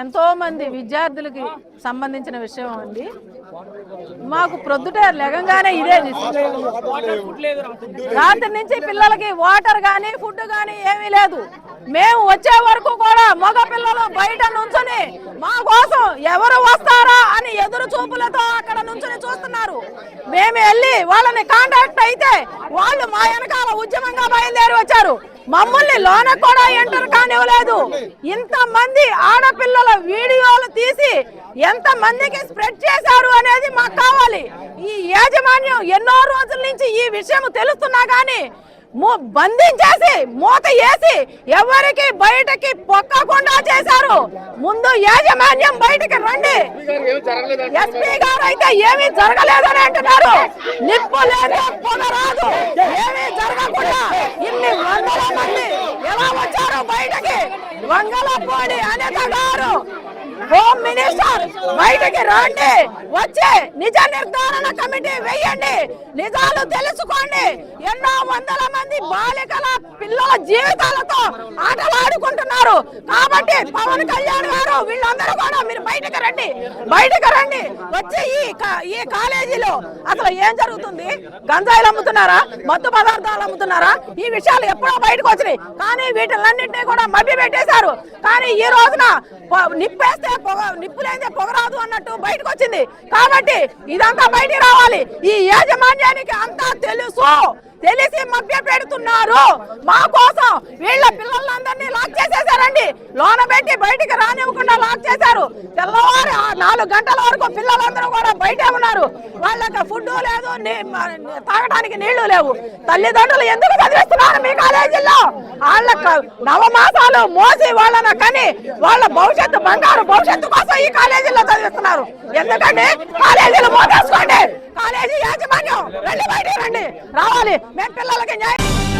ఎంతో మంది విద్యార్థులకి సంబంధించిన విషయం అండి. మాకు ప్రొద్దుట లెగంగానే ఇదే రాత్రి నుంచి పిల్లలకి వాటర్ కానీ ఫుడ్ కానీ ఏమీ లేదు. మేము వచ్చే వరకు కూడా మగ పిల్లలు బయట నుంచుని మా కోసం ఎవరు వస్తారా అని ఎదురు చూపులతో అక్కడ నుంచుని చూస్తున్నారు. మేము వెళ్ళి వాళ్ళని కాంటాక్ట్ అయితే వాళ్ళు మా వెనకాల ఉద్యమంగా బయలుదేరి వచ్చారు. మమ్మల్ని లోన కూడా ఎంటర్ కానివ్వలేదు. ఇంత మంది ఆడపిల్లల వీడియోలు తీసి ఎంత మందికి స్ప్రెడ్ చేశారు అనేది మాకు కావాలి. ఈ యాజమాన్యం ఎన్నో రోజుల నుంచి ఈ విషయం తెలుస్తున్నా కానీ మూ- బంధించేసి మూత వేసి ఎవరికి బయటకి పొక్కకుండా చేశారు ముందు యాజమాన్యం బయటికి రండి. ఎస్పీ గారు అయితే ఏమీ జరగలేదని అంటున్నారు. నిప్పు లేదు ఏమీ జరగకుండా ఇన్ని వందల మంది ఎలా వచ్చారు బయటకి? వంగలపూడి అనిత గారు. హోమ్ మినిస్టర్ బయటకి రండి. వచ్చి నిజ నిర్ధారణ కమిటీ వేయండి. నిజాలు తెలుసుకోండి. ఎన్నో వందల మంది బాలికల పిల్లల జీవితాలతో ఆటలాడుకుంటున్నారు. కాబట్టి పవన్ కళ్యాణ్ గారు వీళ్ళందరూ కూడా మీరు బయటకు రండి. బయటకు రండి. వచ్చి ఈ ఈ కాలేజీలో అసలు ఏం జరుగుతుంది? గంజాయిలు అమ్ముతున్నారా? మత్తు పదార్థాలు అమ్ముతున్నారా? ఈ విషయాలు ఎప్పుడో బయటకు వచ్చినాయి. కానీ వీటిలన్నింటినీ కూడా మభ్య పెట్టేశారు కానీ ఈ రోజున నిప్పేస్తే పొగ నిప్పు పొగరాదు అన్నట్టు బయటకు వచ్చింది. కాబట్టి ఇదంతా బయటికి రావాలి. ఈ యాజమాన్యానికి అంతా తెలుసు. తెలిసి మభ్య పెడుతున్నారు. మా కోసం వీళ్ళ పిల్లలందరినీ లాక్ చేసేసారండి లోన పెట్టి బయటికి రానివ్వకుండా లాక్ చేశారు. తెల్లవారు నాలుగు గంటల వరకు పిల్లలందరూ కూడా బయటే ఉన్నారు. వాళ్ళకి ఫుడ్ లేదు తాగడానికి నీళ్ళు లేవు. తల్లిదండ్రులు ఎందుకు చదివిస్తున్నారు మీ కాలేజీల్లో? వాళ్ళ నవమాసాలు మోసి వాళ్ళన కానీ వాళ్ళ భవిష్యత్తు బంగారు భవిష్యత్తు కోసం ఈ కాలేజీలో చదివిస్తున్నారు. ఎందుకంటే కాలేజీలు మోసేసుకోండి. కాలేజీ యాజమాన్యం రండి బయట రావాలి. మేము పిల్లలకి న్యాయం